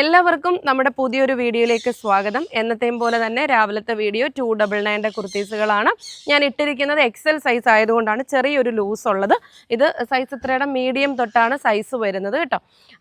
എല്ലാവർക്കും നമ്മുടെ പുതിയൊരു വീഡിയോയിലേക്ക് സ്വാഗതം. എന്നത്തെയും പോലെ തന്നെ രാവിലത്തെ വീഡിയോ ടു ഡബിൾ നയന്റെ കുർത്തീസുകളാണ്. ഞാൻ ഇട്ടിരിക്കുന്നത് എക്സൽ സൈസ് ആയതുകൊണ്ടാണ് ചെറിയൊരു ലൂസ് ഉള്ളത്. ഇത് സൈസ് ഇത്രയുടെ മീഡിയം തൊട്ടാണ് സൈസ് വരുന്നത് കേട്ടോ.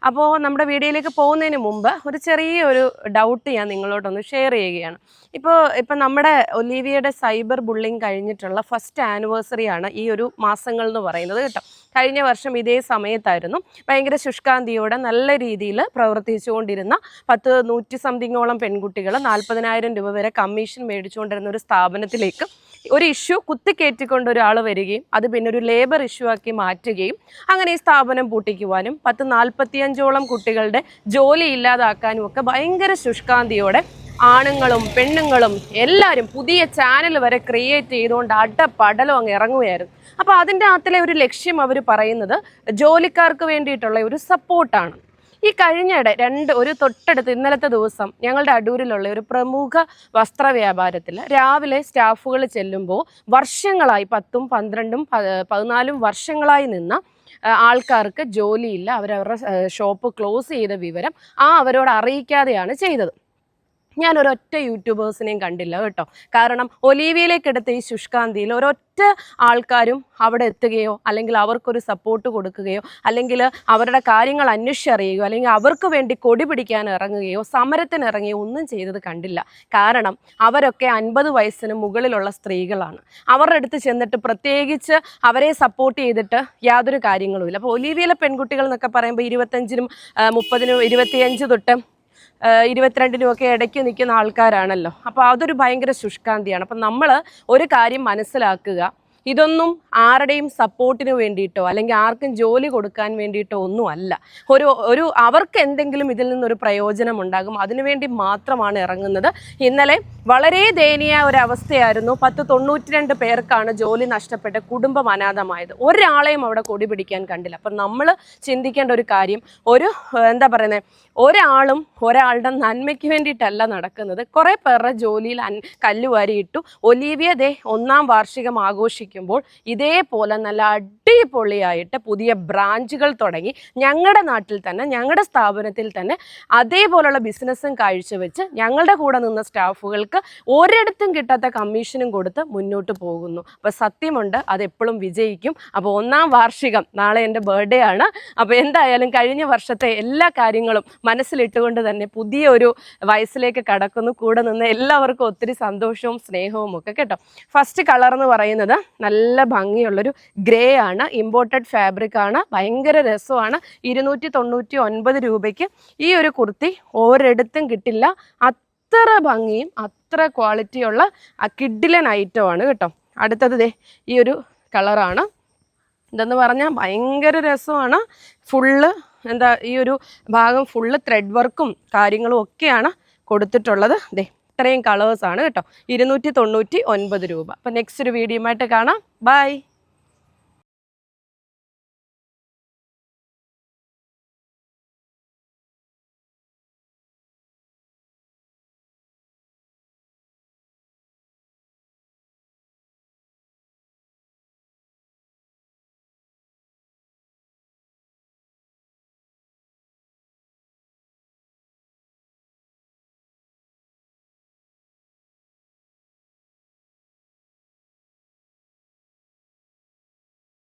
അപ്പോൾ നമ്മുടെ വീഡിയോയിലേക്ക് പോകുന്നതിന് മുമ്പ് ഒരു ചെറിയൊരു ഡൗട്ട് ഞാൻ നിങ്ങളോടൊന്ന് ഷെയർ ചെയ്യുകയാണ്. ഇപ്പോൾ ഇപ്പം നമ്മുടെ ഒലീവിയയുടെ സൈബർ ബുള്ളിങ് കഴിഞ്ഞിട്ടുള്ള ഫസ്റ്റ് ആനിവേഴ്സറി ആണ് ഈ ഒരു മാസങ്ങൾ എന്ന് പറയുന്നത് കേട്ടോ. കഴിഞ്ഞ വർഷം ഇതേ സമയത്തായിരുന്നു ഭയങ്കര ശുഷ്കാന്തിയോടെ നല്ല രീതിയിൽ പ്രവർത്തിച്ചുകൊണ്ടിരുന്ന പത്ത് നൂറ്റി സംതിങ്ങോളം പെൺകുട്ടികൾ നാൽപ്പതിനായിരം രൂപ വരെ കമ്മീഷൻ മേടിച്ചുകൊണ്ടിരുന്ന ഒരു സ്ഥാപനത്തിലേക്ക് ഒരു ഇഷ്യൂ കുത്തിക്കയറ്റിക്കൊണ്ട് ഒരാൾ വരികയും അത് പിന്നെ ഒരു ലേബർ ഇഷ്യൂ ആക്കി മാറ്റുകയും അങ്ങനെ ഈ സ്ഥാപനം പൂട്ടിക്കുവാനും പത്ത് നാൽപ്പത്തിയഞ്ചോളം കുട്ടികളുടെ ജോലി ഇല്ലാതാക്കാനും ഒക്കെ ഭയങ്കര ശുഷ്കാന്തിയോടെ ആണുങ്ങളും പെണ്ണുങ്ങളും എല്ലാവരും പുതിയ ചാനൽ വരെ ക്രിയേറ്റ് ചെയ്തുകൊണ്ട് അടപടലം അങ്ങ് ഇറങ്ങുകയായിരുന്നു. അപ്പോൾ അതിന്റെ അകത്തിലെ ഒരു ലക്ഷ്യം അവർ പറയുന്നത് ജോലിക്കാർക്ക് വേണ്ടിയിട്ടുള്ള ഒരു സപ്പോർട്ടാണ് ഈ കഴിഞ്ഞിടെ രണ്ട് ഒരു തൊട്ടടുത്ത് ഇന്നലത്തെ ദിവസം ഞങ്ങളുടെ അടൂരിലുള്ള ഒരു പ്രമുഖ വസ്ത്ര വ്യാപാരത്തിൽ രാവിലെ സ്റ്റാഫുകൾ ചെല്ലുമ്പോൾ വർഷങ്ങളായി പത്തും പന്ത്രണ്ടും പതിനാലും വർഷങ്ങളായി നിന്ന ആൾക്കാർക്ക് ജോലിയില്ല. അവരവരുടെ ഷോപ്പ് ക്ലോസ് ചെയ്ത വിവരം ആ അവരോട് അറിയിക്കാതെയാണ് ചെയ്തത്. ഞാൻ ഒരൊറ്റ യൂട്യൂബേഴ്സിനെയും കണ്ടില്ല കേട്ടോ. കാരണം ഒലീവിയയിലേക്ക് എടുത്ത ഈ ശുഷ്കാന്തിയിൽ ഒരൊറ്റ ആൾക്കാരും അവിടെ എത്തുകയോ അല്ലെങ്കിൽ അവർക്കൊരു സപ്പോർട്ട് കൊടുക്കുകയോ അല്ലെങ്കിൽ അവരുടെ കാര്യങ്ങൾ അന്വേഷിച്ചറിയുകയോ അല്ലെങ്കിൽ അവർക്ക് വേണ്ടി കൊടി പിടിക്കാൻ ഇറങ്ങുകയോ സമരത്തിന് ഇറങ്ങുകയോ ഒന്നും ചെയ്തത് കണ്ടില്ല. കാരണം അവരൊക്കെ അൻപത് വയസ്സിന് മുകളിലുള്ള സ്ത്രീകളാണ്. അവരുടെ അടുത്ത് ചെന്നിട്ട് പ്രത്യേകിച്ച് അവരെ സപ്പോർട്ട് ചെയ്തിട്ട് യാതൊരു കാര്യങ്ങളുമില്ല അപ്പോൾ ഒലീവിയയിലെ പെൺകുട്ടികൾ എന്നൊക്കെ പറയുമ്പോൾ ഇരുപത്തഞ്ചിനും മുപ്പതിനും ഇരുപത്തിയഞ്ച് തൊട്ട് ആഹ് ഇരുപത്തിരണ്ടിനും ഒക്കെ ഇടയ്ക്ക് നിൽക്കുന്ന ആൾക്കാരാണല്ലോ. അപ്പോൾ അതൊരു ഭയങ്കര ശുഷ്കാന്തിയാണ്. അപ്പം നമ്മൾ ഒരു കാര്യം മനസ്സിലാക്കുക. ഇതൊന്നും ആരുടെയും സപ്പോർട്ടിന് വേണ്ടിയിട്ടോ അല്ലെങ്കിൽ ആർക്കും ജോലി കൊടുക്കാൻ വേണ്ടിയിട്ടോ ഒന്നും അല്ല ഒരു ഒരു അവർക്ക് എന്തെങ്കിലും ഇതിൽ നിന്നൊരു പ്രയോജനം ഉണ്ടാകും. അതിനുവേണ്ടി മാത്രമാണ് ഇറങ്ങുന്നത്. ഇന്നലെ വളരെ ദയനീയ ഒരു അവസ്ഥയായിരുന്നു. പത്ത് തൊണ്ണൂറ്റി രണ്ട് പേർക്കാണ് ജോലി നഷ്ടപ്പെട്ട് കുടുംബം അനാഥമായത്. ഒരാളെയും അവിടെ കൊടി പിടിക്കാൻ കണ്ടില്ല. അപ്പം നമ്മൾ ചിന്തിക്കേണ്ട ഒരു കാര്യം ഒരു എന്താ പറയുന്നത് ഒരാളും ഒരാളുടെ നന്മയ്ക്ക് വേണ്ടിയിട്ടല്ല നടക്കുന്നത്. കുറേ പേരുടെ ജോലിയിൽ അൻ കല്ലുവാരിയിട്ടു ഒലീവിയ ദേ ഒന്നാം വാർഷികം ആഘോഷിക്കുമ്പോൾ ഇതേപോലെ നല്ല അടിപൊളിയായിട്ട് പുതിയ ബ്രാഞ്ചുകൾ തുടങ്ങി ഞങ്ങളുടെ നാട്ടിൽ തന്നെ ഞങ്ങളുടെ സ്ഥാപനത്തിൽ തന്നെ അതേപോലുള്ള ബിസിനസ്സും കാഴ്ചവെച്ച് ഞങ്ങളുടെ കൂടെ നിന്ന സ്റ്റാഫുകൾക്ക് ഒരിടത്തും കിട്ടാത്ത കമ്മീഷനും കൊടുത്ത് മുന്നോട്ട് പോകുന്നു. അപ്പോൾ സത്യമുണ്ട് അതെപ്പോഴും വിജയിക്കും. അപ്പോൾ ഒന്നാം വാർഷികം നാളെ എന്റെ ബർത്ത്ഡേ ആണ്. അപ്പോൾ എന്തായാലും കഴിഞ്ഞ വർഷത്തെ എല്ലാ കാര്യങ്ങളും മനസ്സിലിട്ടുകൊണ്ട് തന്നെ പുതിയ ഒരു വയസ്സിലേക്ക് കടക്കുന്നു. കൂടെ നിന്ന് എല്ലാവർക്കും ഒത്തിരി സന്തോഷവും സ്നേഹവും ഒക്കെ കേട്ടോ. ഫസ്റ്റ് കളർ എന്ന് പറയുന്നത് നല്ല ഭംഗിയുള്ളൊരു ഗ്രേ ആണ് ഇമ്പോർട്ടഡ് ഫാബ്രിക് ആണ് ഭയങ്കര രസമാണ്. ഇരുന്നൂറ്റി തൊണ്ണൂറ്റി ഒൻപത് രൂപയ്ക്ക് ഈ ഒരു കുർത്തി ഒരിടത്തും കിട്ടില്ല. അത്ര ഭംഗിയും അത്ര ക്വാളിറ്റിയുള്ള കിഡിലൻ ഐറ്റമാണ് കേട്ടോ. അടുത്തത് ദേ ഈ ഒരു കളറാണ് ഇതെന്ന് പറഞ്ഞാൽ ഭയങ്കര രസമാണ്. ഫുള്ള് എന്താ ഈ ഒരു ഭാഗം ഫുള്ള് ത്രെഡ് വർക്കും കാര്യങ്ങളും ഒക്കെയാണ് കൊടുത്തിട്ടുള്ളത്. ദേ ഇത്രയും കളേഴ്സാണ് കേട്ടോ. ഇരുന്നൂറ്റി തൊണ്ണൂറ്റി ഒൻപത് രൂപ. അപ്പം നെക്സ്റ്റ് ഒരു വീഡിയോ ആയിട്ട് കാണാം. ബൈ